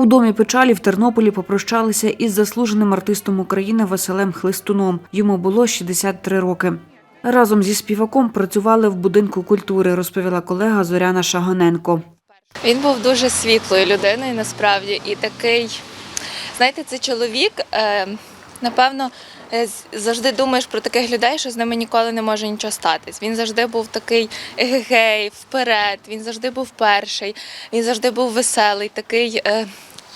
У домі печалі в Тернополі попрощалися із заслуженим артистом України Василем Хлистуном. Йому було 63 роки. Разом зі співаком працювали в будинку культури, розповіла колега Зоряна Шаганенко. Він був дуже світлою людиною насправді і такий, знаєте, це чоловік, е, напевно, е, завжди думаєш про таких людей, що з ними ніколи не може нічого статись. Він завжди був такий егегей, вперед, він завжди був перший, він завжди був веселий, такий. Е,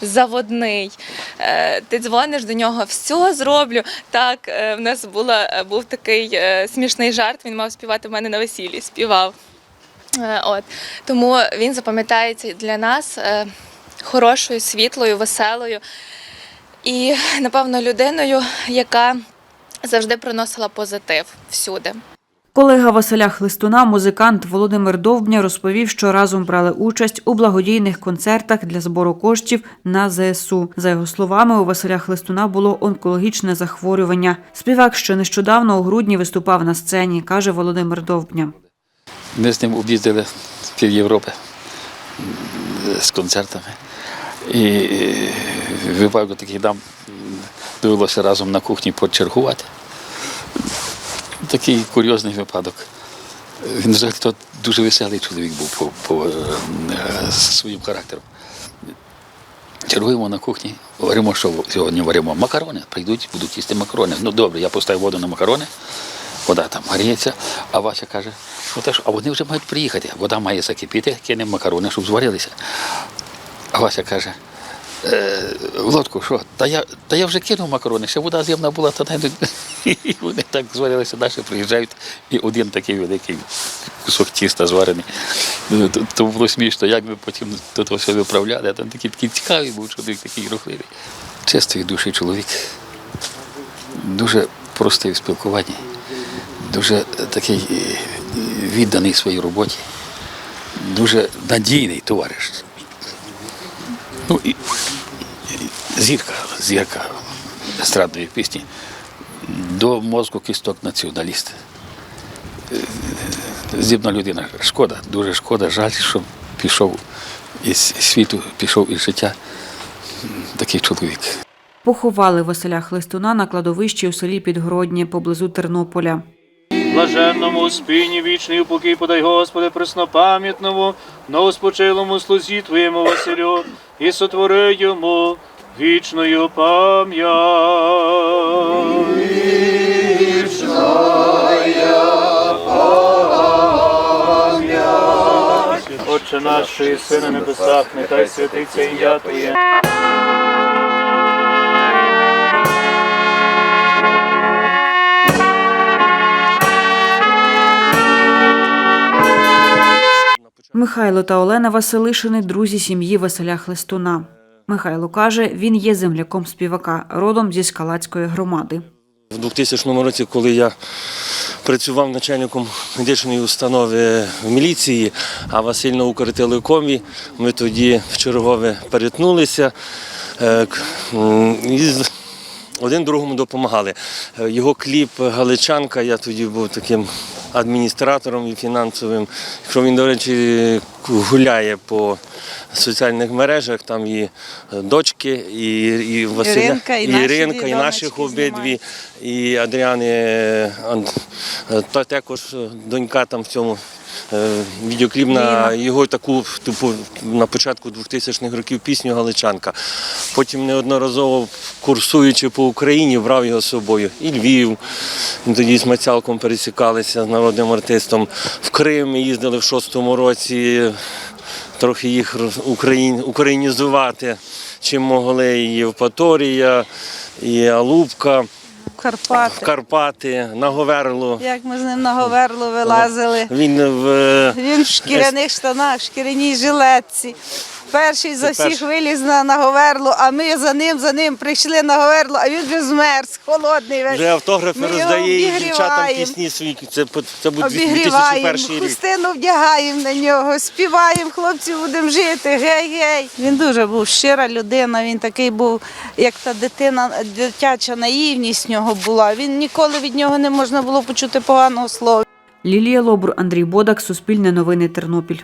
Заводний, Е, ти дзвониш до нього, все зроблю. Так, е, в нас була, був такий смішний жарт. Він мав співати в мене на весіллі, співав. От тому він запам'ятається для нас хорошою, світлою, веселою і, напевно, людиною, яка завжди приносила позитив всюди. Колега Василя Хлистуна, музикант Володимир Довбня, розповів, що разом брали участь у благодійних концертах для збору коштів на ЗСУ. За його словами, у Василя Хлистуна було онкологічне захворювання. Співак ще нещодавно у грудні виступав на сцені, каже Володимир Довбня. Ми з ним об'їздили пів Європи з концертами. І е, випадок такий нам м, довелося разом на кухні почергувати. Такий курйозний випадок. Він взагалі то дуже веселий чоловік був по, по е, своїм характером. Чергуємо на кухні, варимо, що сьогодні варимо макарони. Прийдуть, будуть їсти макарони. Ну добре, я поставив воду на макарони, вода там гріється, а Вася каже, ну та ж, а вони вже мають приїхати. Вода має закипіти, кинемо макарони, щоб зварилися. Вася каже, е, Володку, що? Та я, та я вже кинув макарони, ще вода з'ємна була, та навіть і вони так зварилися, далі приїжджають, і один такий великий кусок тіста зварений. Ну, То, то було смішно, як ми потім того все виправляли, а там такий, такий цікавий був чоловік, такий рухливий. Чистої душі чоловік, дуже простий в спілкуванні, дуже такий е, відданий своїй роботі, дуже надійний товариш. Ну і, зірка, зірка естрадної пісні. До мозку кісток націоналіст. Здібна людина. Шкода, дуже шкода, жаль, що пішов із світу, пішов із життя такий чоловік. Поховали Василя Хлистуна на кладовищі у селі Підгороднє поблизу Тернополя. Блаженному спині вічний упокій подай, Господи, преснопам'ятному, новоспочилому слузі Твоєму Василю, і сотвори йому вічною пам'ять. Отче наш, що єси на небесах, нехай святиться ім'я Твоє. Михайло та Олена Василишини – друзі сім'ї Василя Хлистуна. Михайло каже, він є земляком співака, родом зі Скалацької громади. У 2000 році, коли я працював начальником медичної установи в міліції, а Василь на Укртелекомі, ми тоді в чергове перетнулися. І один другому допомагали. Е, Його кліп Галичанка, я тоді був таким адміністратором і фінансовим. Якщо він, до речі, гуляє по соціальних мережах, там і е, дочки, і, і Василя, Іринка, і наші Іринка, і наших обидві, і Адріани, е, та також донька там в цьому відеокліп на його таку типу, на початку 2000-х років пісню Галичанка. Потім неодноразово курсуючи по Україні, брав його з собою. І Львів. Тоді з Мацялком пересікалися з народним артистом. В Крим їздили в шостому році. Трохи їх україн, українізувати, чим могли і Євпаторія, і Алубка. Карпати. Карпати, на Говерлу. Як ми з ним на Говерлу вилазили. Він в Він в шкіряних штанах, в шкіряній жилетці. Перший за всіх виліз на, на Говерлу, а ми за ним, за ним прийшли на Говерлу, а він вже змерз, холодний весь. вже автографи Ми його роздає і дівчатам обігріваємо. пісні свої. Це, по- це буде Обігріваємо, 2001 рік. хустину вдягаємо на нього, співаємо, хлопці будемо жити, гей-гей. Він дуже був щира людина, він такий був, як та дитина, дитяча наївність в нього була. Він ніколи від нього не можна було почути поганого слова. Лілія Лобур, Андрій Бодак, Суспільне новини Тернопіль.